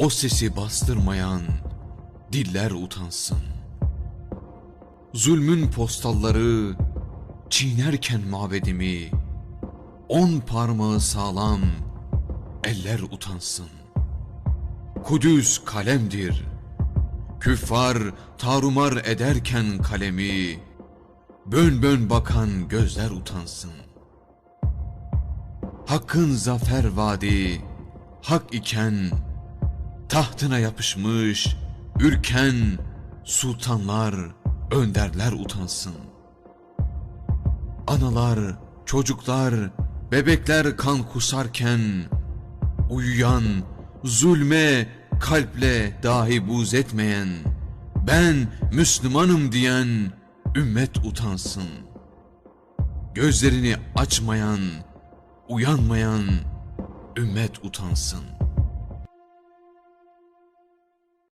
o sesi bastırmayan diller utansın. Zulmün postalları çiğnerken mabedimi, on parmağı sağlam eller utansın. Kudüs kalemdir, küffar tarumar ederken kalemi, bön bön bakan gözler utansın. Hakkın zafer vaadi, hak iken, tahtına yapışmış, ürken, sultanlar, önderler utansın. Analar, çocuklar, bebekler kan kusarken, uyuyan, zulme, kalple dahi buz etmeyen, ben Müslümanım diyen ümmet utansın. Gözlerini açmayan, uyanmayan ümmet utansın.